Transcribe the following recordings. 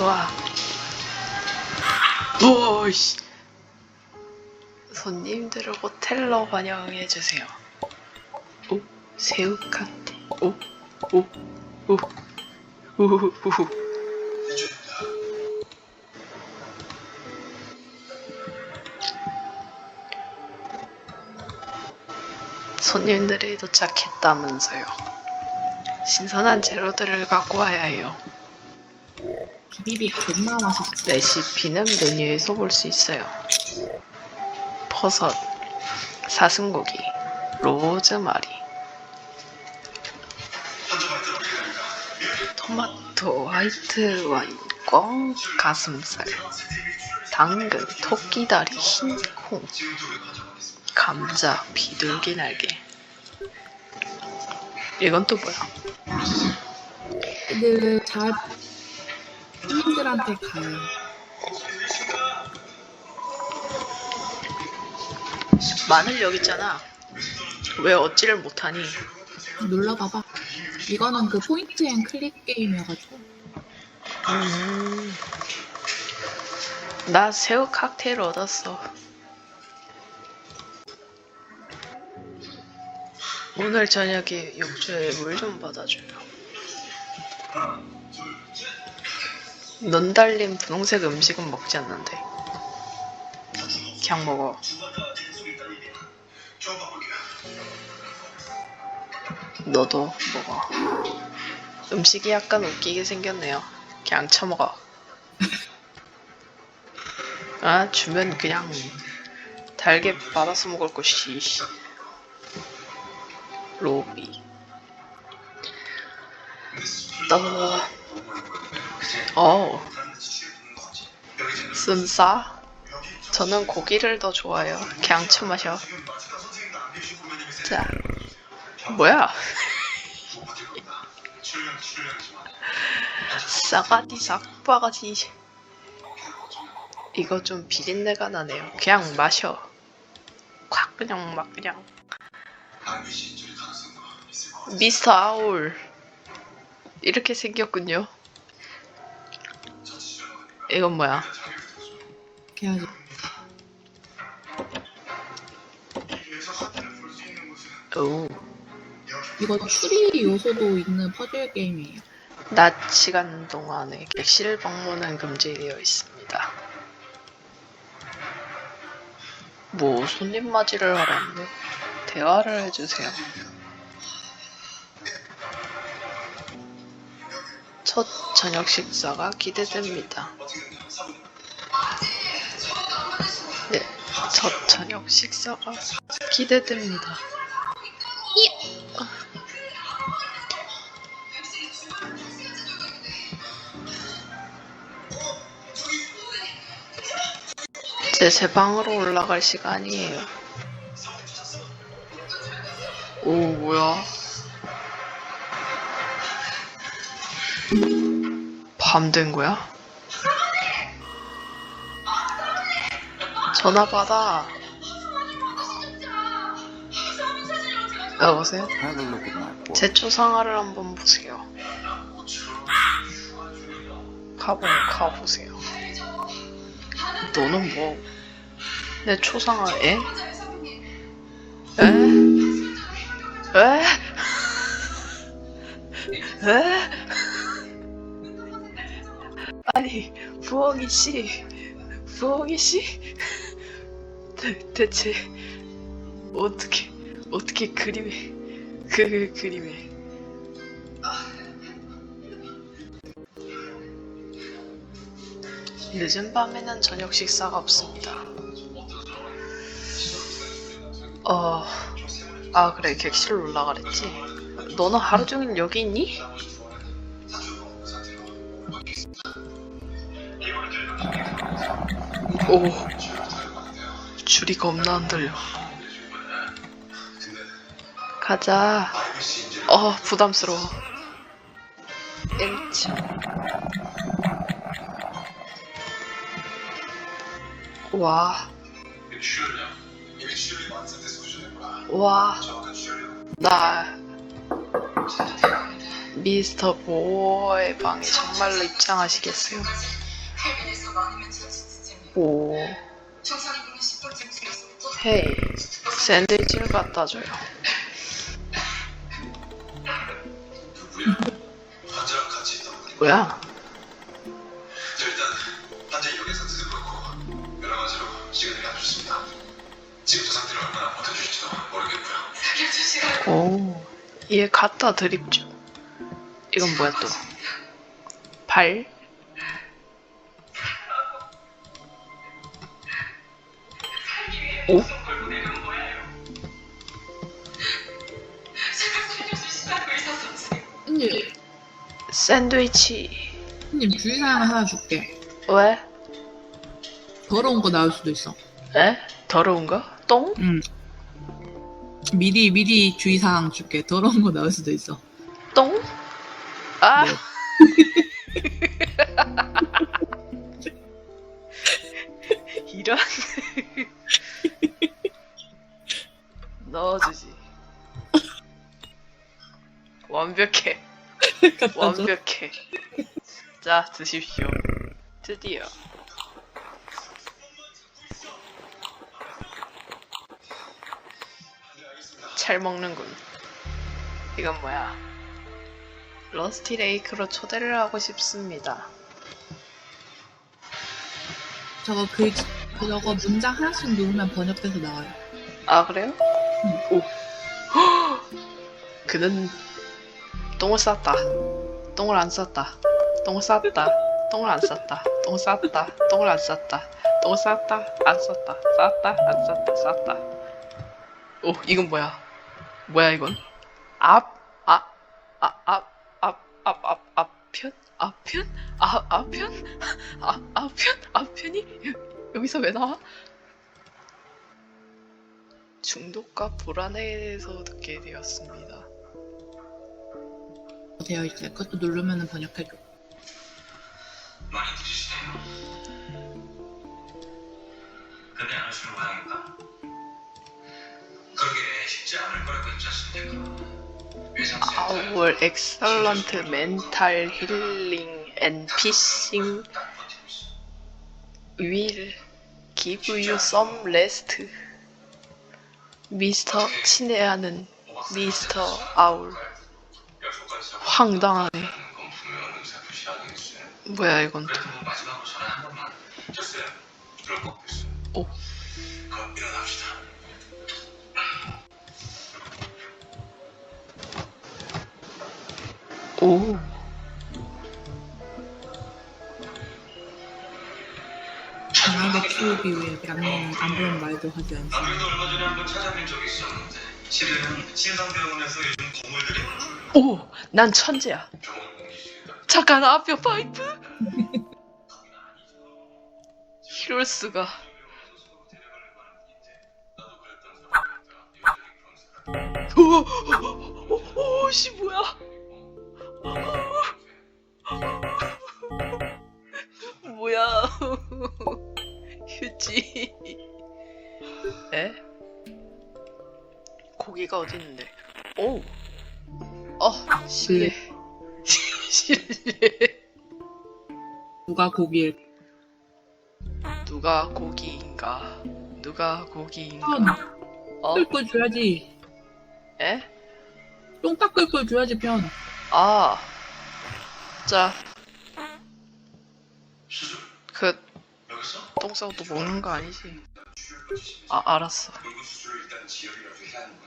좋아. 오이씨. 손님들을 호텔로 환영해 주세요. 오, 새우 칵테일. 오, 오, 오, 우후후후. 손님들이 도착했다면서요. 신선한 재료들을 갖고 와야 해요. 비비빅 존나 맛있어. 레시피는 메뉴에서 볼 수 있어요. 버섯, 사슴고기, 로즈마리, 토마토, 화이트 와인, 꽝, 가슴살, 당근, 토끼다리, 흰콩, 감자, 비둘기 날개. 이건 또 뭐야? 애들 잘 손님들한테 가요. 마늘 여기 있잖아. 왜 얻지를 못하니? 눌러봐봐. 이거는 그 포인트 앤 클릭 게임이어가지고 음. 나 새우 칵테일 얻었어. 오늘 저녁에 욕조에 물 좀 받아줘요. 넌 달린 분홍색 음식은 먹지 않는데. 그냥 먹어. 너도 먹어. 음식이 약간 웃기게 생겼네요. 그냥 처먹어. 아, 주면 그냥 달게 받아서 먹을 것이. 씨. 로비. 너, 어, 쓴싸? 저는 고기를 더 좋아해요. 그냥 처마셔. 자, 뭐야? 싸가지 삭바가지 이거 좀 비린내가 나네요 그냥 마셔 콱 그냥 막 그냥 미스터 아울 이렇게 생겼군요 이건 뭐야 걔야지. 오 이거 추리 요소도 있는 퍼즐 게임이에요. 낮 시간 동안에 객실 방문은 금지되어 있습니다 뭐 손님 맞이를 하라는데 대화를 해주세요 첫 저녁 식사가 기대됩니다. 네, 첫 저녁 식사가 기대됩니다. 이제 제 방으로 올라갈 시간이에요. 오, 뭐야? 밤 된 거야? 전화 받아. 여보세요? Have a look at my book. 제 초상화를 한번 보세요. 가보, 가보세요. 너는 뭐, 내 초상화 에? 에? 에? 에? 아니, 부엉이 씨, 부엉이 씨, 대, 대체 어떻게 어떻게 그림에 그 그림에 늦은 밤에는 저녁 식사가 없습니다. 어, 아 그래 객실로 올라 가랬지. 너는 하루 종일 여기 있니? 오, 줄이 겁나 안 들려. 가자. 어, 부담스러워. 1층. 와. 와. 나. 미스터 보어의 방에 정말로 입장하시겠어요? 오, 헤이, 샌드위치를 갖다 줘요. 뭐야? 일단 환자 이력의 상태도 그렇고 여러 가지로 시간이 안 좋습니다. 지금도 상태를 얼마나 버텨주실지도 모르겠고요. 오, 얘 갖다 드립죠. 이건 뭐야 또? 발? 오? 형님, 샌드위치. 형님 주의사항 하나 줄게. 왜? 더러운 거 나올 수도 있어. 에? 더러운 거? 똥? 응. 미리 미리 주의사항 줄게. 더러운 거 나올 수도 있어. 똥? 아! 네. 이런. 넣어주지. 완벽해. 완벽해. 자, 드십시오. 드디어. 잘 먹는군. 이건 뭐야? 러스티 레이크로 초대를 하고 싶습니다. 저거 그 그거 문장 하나씩 누르면 번역돼서 나와요. 아 그래요? 오. 그는 똥을 쌌다. 똥을 안 쌌다. 똥을 쌌다. 똥을 안 쌌다. 똥을 쌌다. 똥을 안 쌌다. 똥을 쌌다. 안 쌌다. 쌌다. 안 쌌다. 쌌다. 오 이건 뭐야? 뭐야 이건? 앞, 앞, 앞, 앞, 앞, 앞, 앞, 앞편? 앞편? 앞, 앞편? 앞, 앞편? 앞편이 여- 여기서 왜 나와? 중독과 불안에 대해서 듣게 되었습니다. 되어 있어요. 그것도 누르면 번역해줘. 많이 드시네요. 근데 안 하시는 모양이다. 그러게 쉽지 않을 거라고 했지 않습니까? 외상센터 Our excellent mental healing and peacing 딱 버티고 있어. will give you some rest. 미스터 친애하는 미스터 아울. 황당하네. 뭐야 이건 또. 키우기 위해 양념은 아무런 말도 하지 않습니다. 안 그래도 얼마 전에 한번 찾아뵌 적이 있었는데 실은 신상병원에서 요즘 보물들이 오. 난 천재야. 병원 잠깐 앞에 파이프. 이럴 수가. 오, 오, 오, 씨 뭐야? 뭐야? 휴지. 에? 고기가 어디 있는데? 오. 어, 실례. 실례. 누가 고기를 누가 고기인가? 누가 고기인가? 편 어? 닦을 걸 줘야지. 에? 똥 닦을 걸 줘야지 편. 아. 자, 똥 싸고 또 먹는 거 아니지? 아, 알았어. 그리고 수술을 일단 지혈이라도 해야 하는 거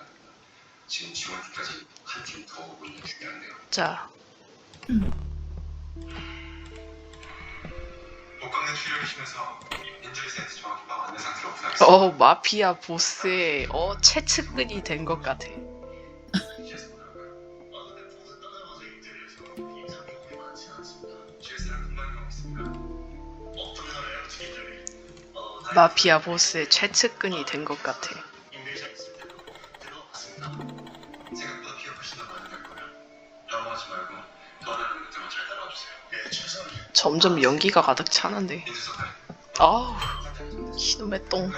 것들만 잘 따라와 주세요. 예, 최선을 점점 연기가 가득 차는데. 아우, 이놈의 똥.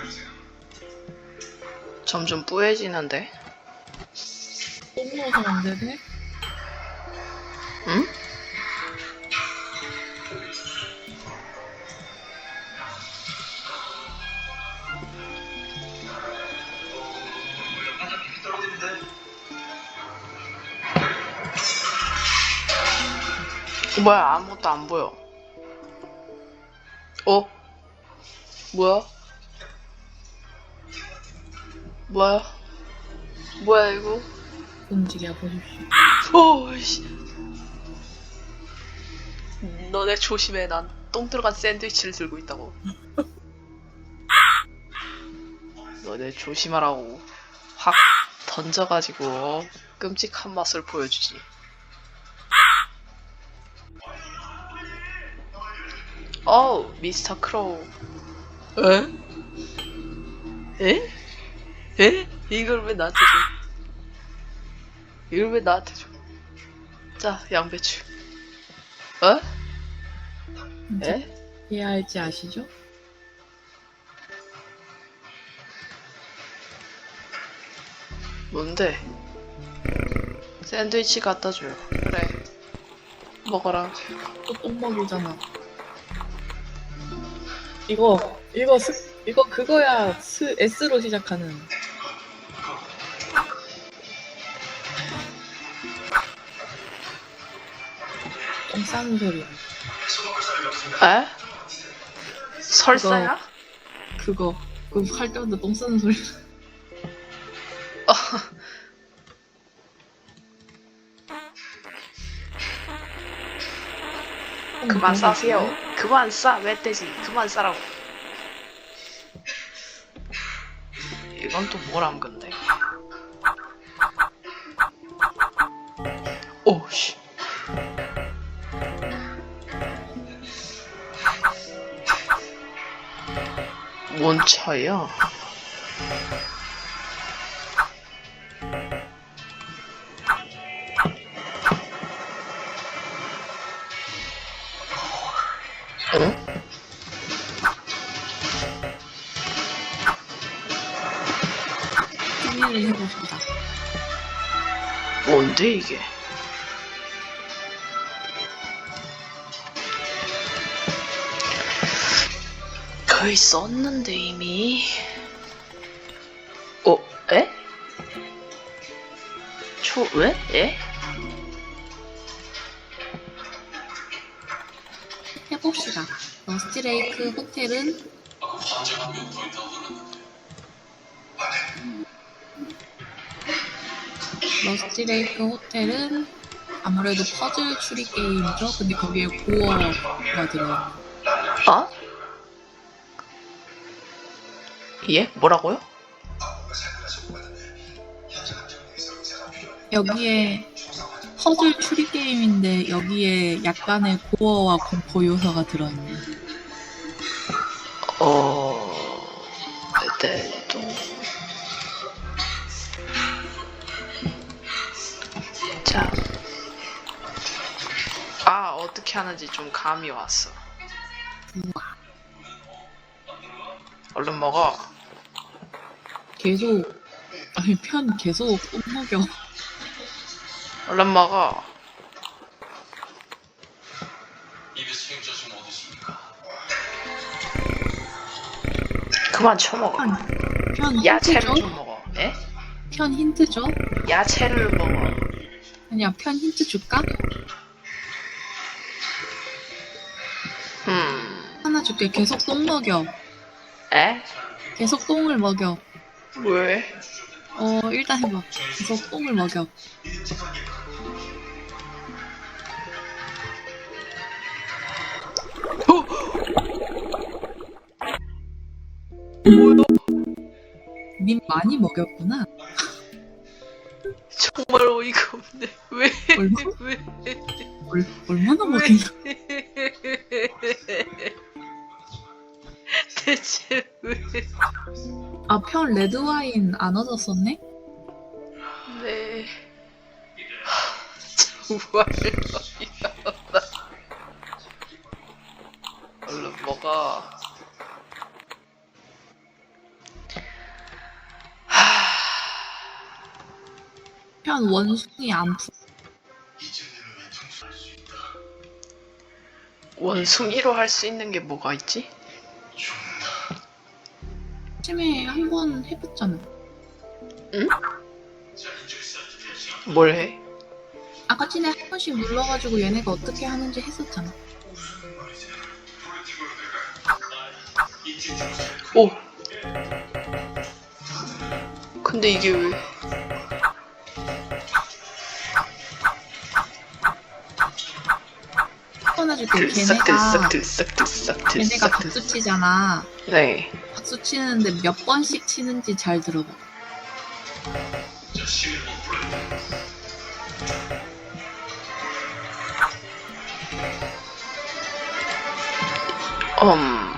점점 뿌얘지는데? 똥 넣어서 안 되네? 뭐야 아무것도 안 보여. 어? 뭐야? 뭐야? 뭐야 이거? 움직여 보십시오. 오이씨. 너네 조심해. 난 똥 들어간 샌드위치를 들고 있다고. 너네 조심하라고. 확 던져가지고 끔찍한 맛을 보여주지. 어우, 미스터 크로우. 에? 에? 에? 이걸 왜 나한테 줘? 이걸 왜 나한테 줘? 자, 양배추. 어? 에? 해야 할지 아시죠? 뭔데? 샌드위치 갖다 줘요. 그래. 먹어라. 또 똥 먹이잖아. 이거 이거 스, 이거 그거야 스 S로 시작하는. 똥 싸는 소리야. 에? 설사야? 그거 그거 할 때마다 똥 싸는 소리. 그만 싸세요. 그만 싸, 멧돼지. 그만 싸라고. 이건 또 뭐람 건데? 오씨. 뭔 차이야? 거의 썼는데 이미. 어? 에? 초 왜? 에? 해봅시다. 러스트레이크 호텔은. 러스트레이크 호텔은 아무래도 퍼즐 추리 게임이죠. 근데 거기에 고어가 들어요. 어? 예? 뭐라고요? 여기에 퍼즐 추리 게임인데 여기에 약간의 고어와 공포 요소가 들어있네. 어... 네, 또... 자... 아, 어떻게 하는지 좀 감이 왔어. 우와. 얼른 먹어. 계속 아니 편 계속 똥 먹여. 얼른 먹어. 입에서 생자 좀 얻으십니까? 그만 쳐먹어. 편 야채를 힌트죠? 좀 먹어. 에? 편 힌트죠? 야채를 먹어. 아니야 편 힌트 줄까? 음... 하나 줄게. 계속 똥 먹여. 에? 계속 똥을 먹여. 왜? 어 일단 해봐. 계속 똥을 먹여. 님 많이 먹였구나. 정말 어이가 없네. 왜? 얼마? 왜? 얼, 얼마나 먹인 거? 대체 왜? 아, 편 레드와인 안 얻었었네? 네. 정말 없다. 얼른 먹어. 하... 편 원숭이 안 푸. 원숭이로 할 수 있는 게 뭐가 있지? 아침에 한 번 해봤잖아. 대시가 뭘 해? 아까 전에 한 번씩 눌러가지고 얘네가 어떻게 하는지 했었잖아. 오! 근데 이게 왜? 꺼내줄게. 들썩 걔네가 들썩 들썩 들썩 들썩 박수 들썩 치잖아. 네 박수 치는데 몇 번씩 치는지 잘 들어봐. 음...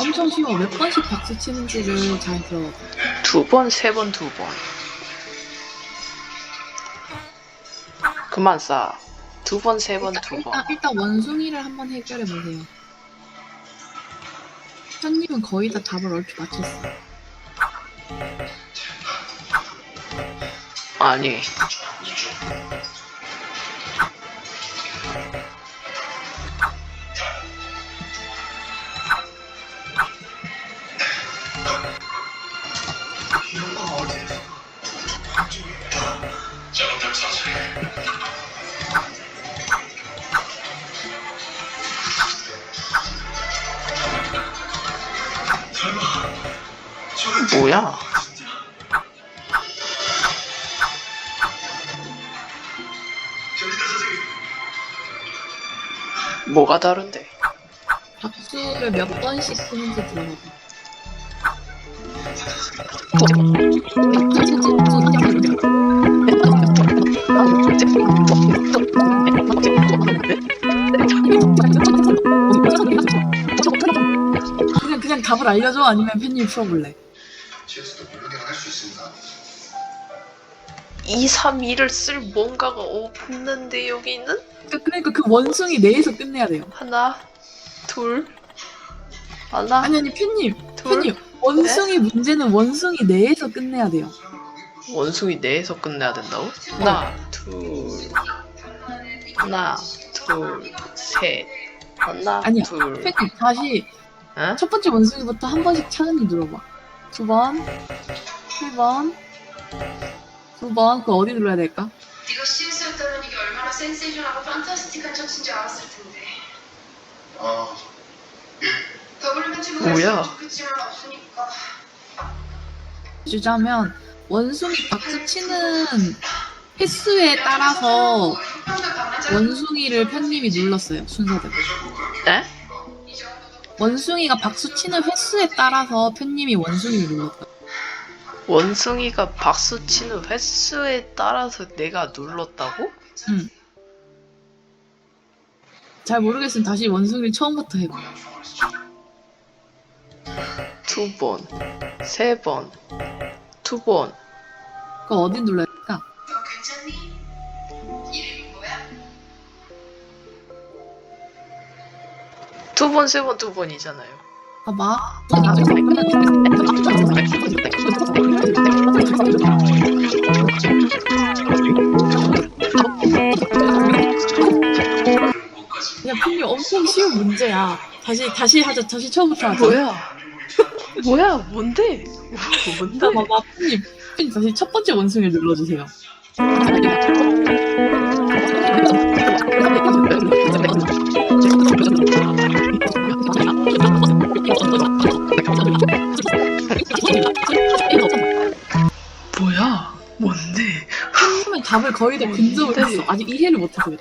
엄청 쉬워. 몇 번씩 박수 치는지를 잘 들어봐. 두 번, 세 번, 두 번. 그만 싸. 두 번, 세 번, 일단, 두 번. 일단, 일단 원숭이를 한번 해결해 보세요. 현님은 거의 다 답을 얼추 맞췄어. 아니, 뭐야? 뭐가 다른데? 박수를 몇 번씩 치는지 들어봐. 그냥 그냥 답을 알려줘 아니면 팬님 풀어볼래? 제스도 모르게 할수 있습니다 2, 3, 2를 쓸 뭔가가 없는데 여기는? 그러니까, 그러니까 그 원숭이 내에서 끝내야 돼요. 하나, 둘, 하나, 아니 아니 팬님 둘. 팬님 원숭이 문제는 원숭이 내에서 끝내야 돼요. 원숭이 내에서 끝내야 된다고? 하나, 둘, 하나, 둘, 셋, 하나, 아니야. 둘, 팬님 다시 어? 첫 번째 원숭이부터 한 번씩 차근히 눌러봐. 두 번, 세 번, 두 번. 그 어디 눌러야 될까? 네가 실수했다면 이게 얼마나 센세이션하고 판타스틱한 척인지 알았을 텐데. 아 더블 매치가 뭐야? 있으면 좋겠지만 없으니까. 주자면 원숭이 박수 치는 횟수에 따라서 원숭이를 편님이 눌렀어요 순서대로. 네? 원숭이가 박수 치는 횟수에 따라서 편님이 원숭이를 눌렀다. 원숭이가 박수 치는 횟수에 따라서 내가 눌렀다고? 응. 잘 모르겠으면 다시 원숭이를 처음부터 해봐. 두 번, 세 번, 두 번. 그거 어디 눌러야 될까? 너 괜찮니? 두 번, 세 번, 두 번이잖아요. 봐봐. 그냥 편님 엄청 쉬운 문제야. 다시 다시 하자. 다시 처음부터 하자. 뭐야? 뭐야? 뭔데? 뭔데? 자, 봐봐, 편님. 편님 다시 첫 번째 원숭이를 눌러주세요. 뭐야? 뭔데? 편님은 답을 거의 다 근접을 네. 했어. 아직 이해를 못해서 그래.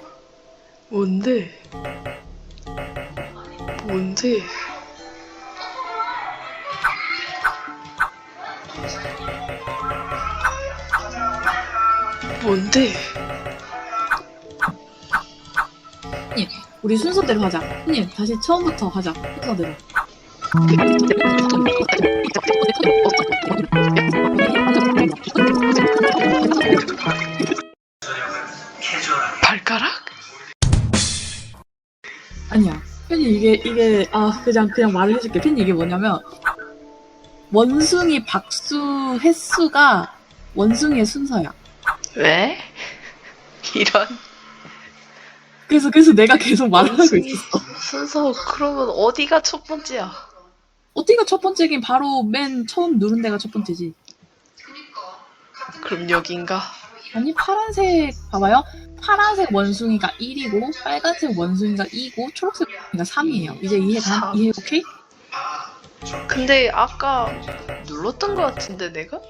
뭔데? 뭔데? 뭔데? 우리 순서대로 하자. 편님, 다시 처음부터 하자. 순서대로. 발가락? 아니야. 편님 이게 이게 아 그냥 그냥 말을 해줄게. 편님 이게 뭐냐면 원숭이 박수 횟수가 원숭이의 순서야. 왜? 이런 그래서 그래서 내가 계속 말하고 무슨 있었어. 순서 그러면 어디가 첫 번째야? 어디가 첫 번째긴 바로 맨 처음 누른 데가 첫 번째지. 그럼 여긴가? 아니 파란색 봐봐요. 파란색 원숭이가 1이고 빨간색 원숭이가 2고 초록색 원숭이가 3이에요. 이제 이해 가? 삼. 이해 오케이? 근데 아까 눌렀던 것 같은데 내가?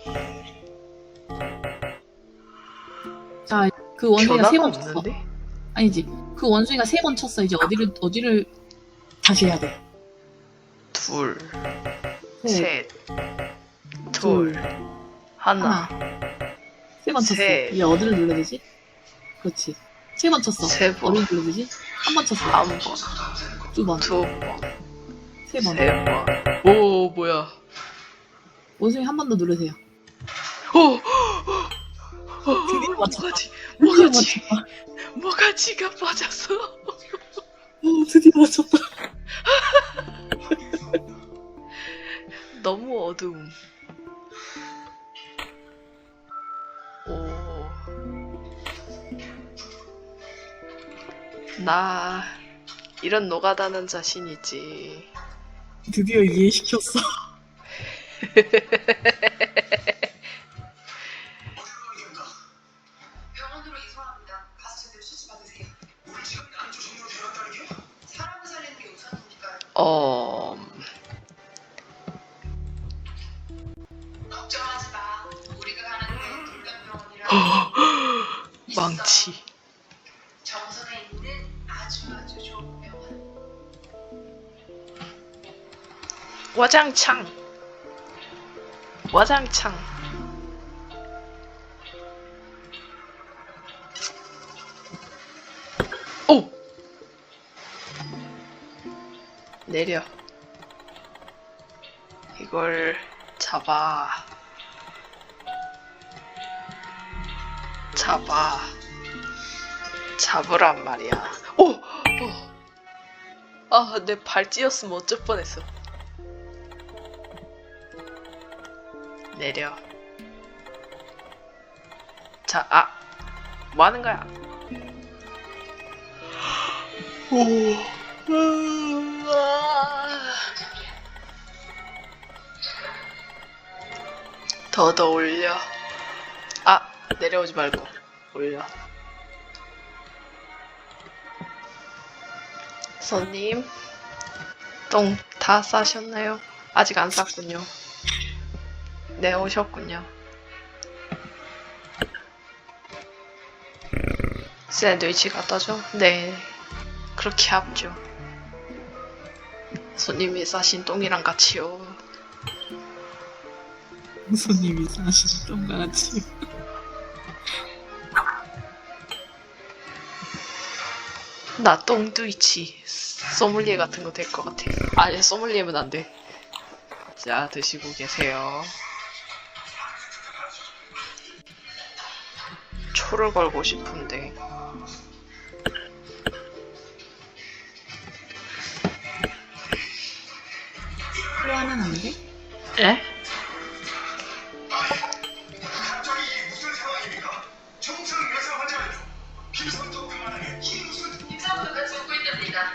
자, 그 원숭이가 세 변화가 번 쳤어. 없는데? 아니지. 그 원숭이가 세 번 쳤어. 이제 어디를 어디를 다시 해야 돼. 둘, 셋, 셋, 둘, 하나, 세 번 쳤어. 셋. 이제 어디를 눌러야 되지? 그렇지. 세 번 쳤어. 세 번, 어디를 눌러야 되지? 한 번 쳤어. 한 번, 두 번, 두 번, 세 번. 세 번. 오 뭐야? 원숭이 한 번 더 누르세요. 오, 드디어 맞췄다. 뭐가지? 드디어 뭐가지? 맞췄다. 뭐가 지가 빠졌어? 오, 드디어 맞췄다. 너무 어두움. 오. 나 이런 노가다는 자신이지. 드디어 이해시켰어. 어. 망치. 와장창. 와장창. 내려. 이걸 잡아. 잡아. 잡으란 말이야. 오! 오! 아, 내 발 찧었으면 어쩔 뻔했어. 내려. 자, 아, 뭐 하는 거야? 오, 아. 더더 올려. 아, 내려오지 말고 올려. 손님, 똥 다 싸셨나요? 아직 안 쌌군요. 네, 오셨군요. 샌드위치 갖다 줘? 네. 그렇게 합죠. 손님이 싸신 똥이랑 같이요. 손님이 사신 똥같이. 나 똥두이치. 소믈리에 같은 거 될 것 같아. 아니, 소믈리에면 안 돼. 자, 드시고 계세요. 초를 걸고 싶은데. 답니다.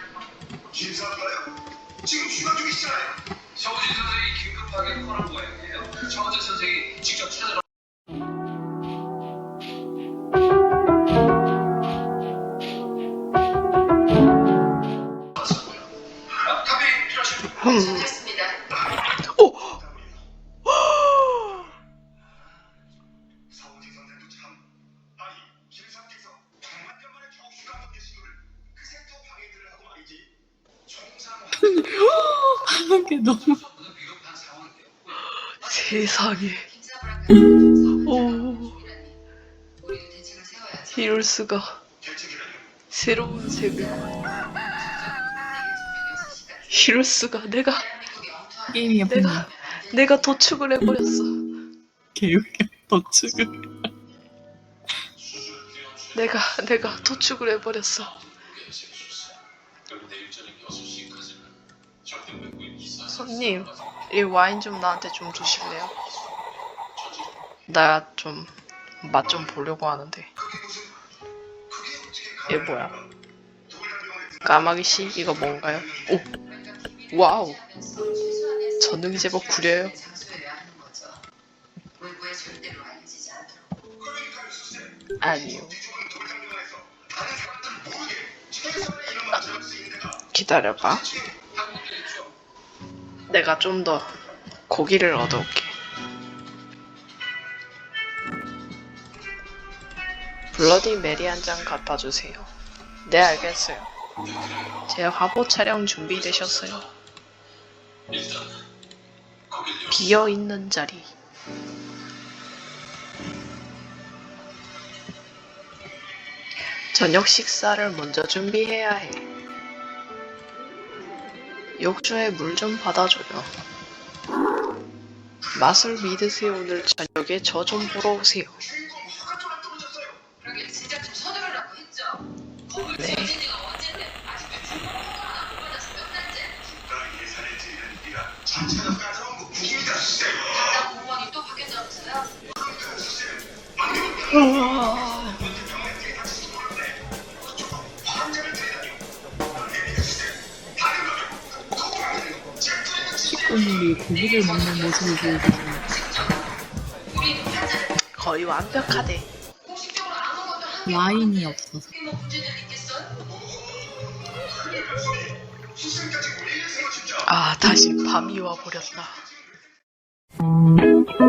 김상가요? 지금 휴가 중이시잖아요. 정우진 선생이 긴급하게 코를 모양이에요. 정우진 선생이 직접 찾아러 이럴 수가. 새로운 세계관. 내일 저녁 6시까지. 이럴 수가. 내가, 분명. 내가, 내가 도축을 해버렸어. 개웃겨. 덕축을. 내가, 내가 도축을 해버렸어. 그럼 내일 저녁 6시까지는 절대 외국인 이사 손님, 이 와인 좀 나한테 좀 주실래요? 나 좀 맛 좀 보려고 하는데. 얘 뭐야? 까마귀 씨 이거 뭔가요? 오 와우 전능이 제법 구려요. 아니요. 데가 기다려봐. 내가 좀 더 고기를 얻어올게. 블러디 메리 한장 갖다 주세요. 네, 알겠어요. 제 화보 촬영 준비되셨어요. 비어 있는 자리. 저녁 식사를 먼저 준비해야 해. 욕조에 물 좀 받아줘요. 맛을 믿으세요. 오늘 저녁에 저 좀 보러 오세요. 식구님이 고기를 먹는 모습을 환자를 거의 완벽하대. 와인이 없어서. 아, 다시 밤이 와버렸다. 아